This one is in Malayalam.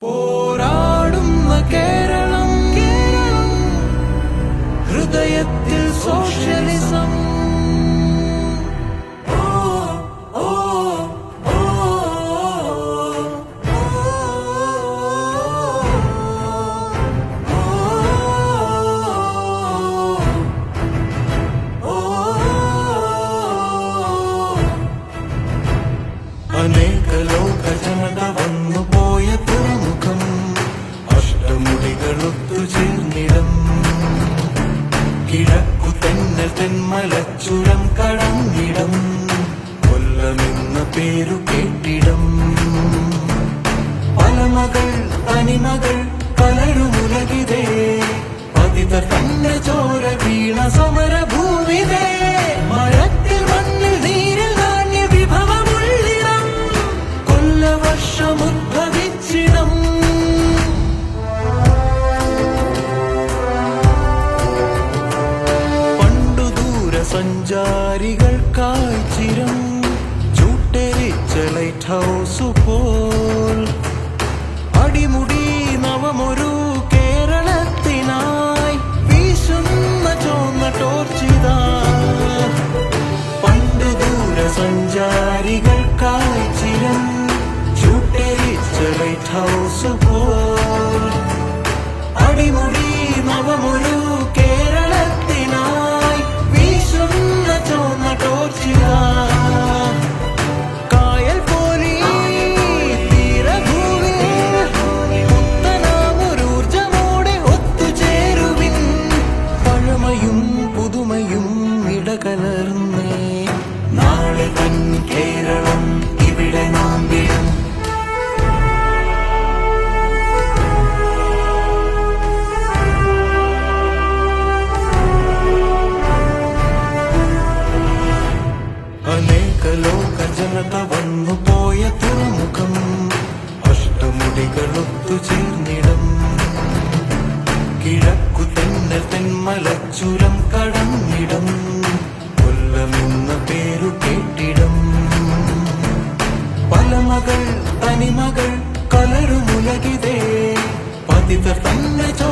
പോരാടുന്ന കേരളം. കേരളം. ഹൃദയത്തിൽ സോഷ്യലിസം. അഷ്ടമുടികളൊത്തു ചേർന്നിടം. കിഴക്കു തെന്നൽ തെന്മലച്ചുരം കടന്നിടം. കൊല്ലമെന്ന പേരു കേട്ടിടം. പലമകൾ തനിമകൾ സഞ്ചാരികൾക്കായി ചിരം ചൂട്ടരിച്ച ലൈറ്റ് ഹൗസ് പോൽ. അടിമുടി നവമൊരു കേരളത്തിനായി വീശുന്ന ചോന്ന ടോർച്ചിതാ. പണ്ട് ദൂര സഞ്ചാരികൾക്കായി ചിരം ചൂട്ടെരിച്ച ലൈറ്റ് ഹൗസ് പോൽ ഇടകലർന്നേ നാളെ തൻ കേരളം ഇവിടെ നാം വിടും. അനേക ലോക ജനത വന്നു പോയ തുറമുഖം അഷ്ടമുടികളൊത്തു ചേർന്നിടം. കിഴക്കു തെന്നൽ തെന്മലച്ചുരം കടന്നിടം തനിമകൾ കലരുമുലകിതേ. പതിത തന്നെ ചോ